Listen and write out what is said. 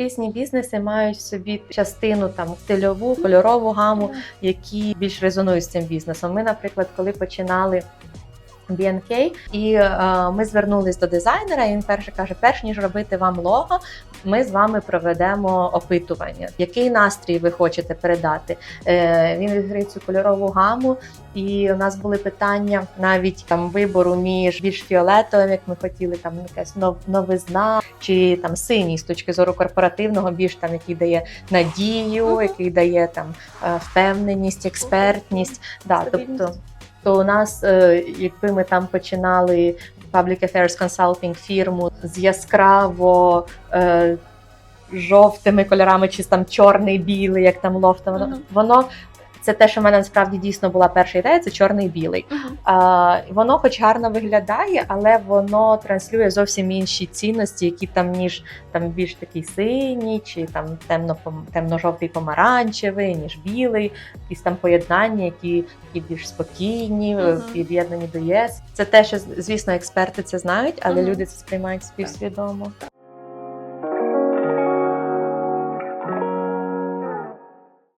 різні бізнеси мають в собі частину там стильову, кольорову гаму, які більш резонують з цим бізнесом. Ми, наприклад, коли починали. BNK, і е, ми звернулись до дизайнера. І він перше каже: перш ніж робити вам лого, ми з вами проведемо опитування. Який настрій ви хочете передати? Е, він відкрив цю кольорову гаму, і у нас були питання навіть там вибору між більш фіолетовим, як ми хотіли, там якась нов, новизна, чи там синій з точки зору корпоративного, більш там який дає надію, який дає там е, впевненість, експертність. Да, тобто. То у нас, е, якби ми там починали Public Affairs Consulting фірму з яскраво е, жовтими кольорами, чи там чорний, білий, як там лофта, воно, -hmm. воно це те, що в мене насправді дійсно була перша ідея, це чорний білий. Мгм. А, воно хоч гарно виглядає, але воно транслює зовсім інші цінності, які там ніж там більш такий синій, чи там темно темно-жовтий помаранчевий, ніж білий, якісь там поєднання, які, які більш спокійні, Мгм. під'єднані до ЄС. Це те, що звісно експерти це знають, але Мгм. люди це сприймають співсвідомо.